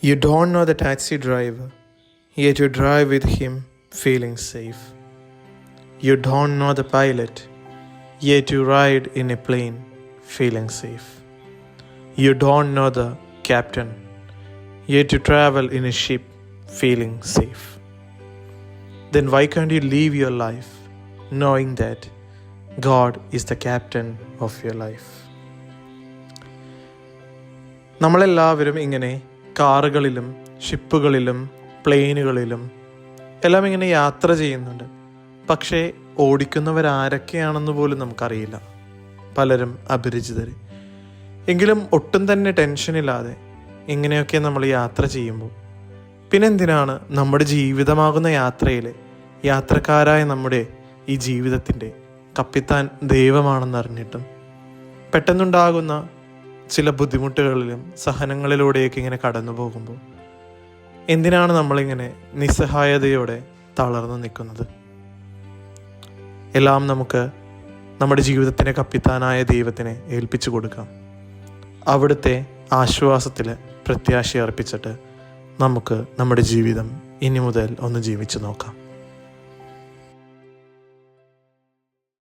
You don't know the taxi driver, yet you drive with him feeling safe. You don't know the pilot, yet you ride in a plane feeling safe. You don't know the captain, yet you travel in a ship feeling safe. Then why can't you live your life knowing that God is the captain of your life? നമ്മളെല്ലാവരും ഇങ്ങനെ കാറുകളിലും ഷിപ്പുകളിലും പ്ലെയിനുകളിലും എല്ലാം ഇങ്ങനെ യാത്ര ചെയ്യുന്നുണ്ട്. പക്ഷേ ഓടിക്കുന്നവരാരൊക്കെയാണെന്ന് പോലും നമുക്കറിയില്ല. പലരും അപരിചിതർ എങ്കിലും ഒട്ടും തന്നെ ടെൻഷനില്ലാതെ ഇങ്ങനെയൊക്കെ നമ്മൾ യാത്ര ചെയ്യുമ്പോൾ. പിന്നെന്തിനാണ് നമ്മുടെ ജീവിതമാകുന്ന യാത്രയിൽ യാത്രക്കാരായ നമ്മുടെ ഈ ജീവിതത്തിന്റെ കപ്പിത്താൻ ദൈവമാണെന്നറിഞ്ഞിട്ടും പെട്ടെന്നുണ്ടാകുന്ന ചില ബുദ്ധിമുട്ടുകളിലും സഹനങ്ങളിലൂടെയൊക്കെ ഇങ്ങനെ കടന്നു പോകുമ്പോൾ എന്തിനാണ് നമ്മളിങ്ങനെ നിസ്സഹായതയോടെ തളർന്നു നിൽക്കുന്നത്? എല്ലാം നമുക്ക് നമ്മുടെ ജീവിതത്തിന്റെ കപ്പിത്താനായ ദൈവത്തിനെ ഏൽപ്പിച്ചു കൊടുക്കാം. അവിടുത്തെ ആശ്വാസത്തിൽ പ്രത്യാശ അർപ്പിച്ചിട്ട് നമുക്ക് നമ്മുടെ ജീവിതം ഇനി മുതൽ ഒന്ന് ജീവിച്ചു നോക്കാം.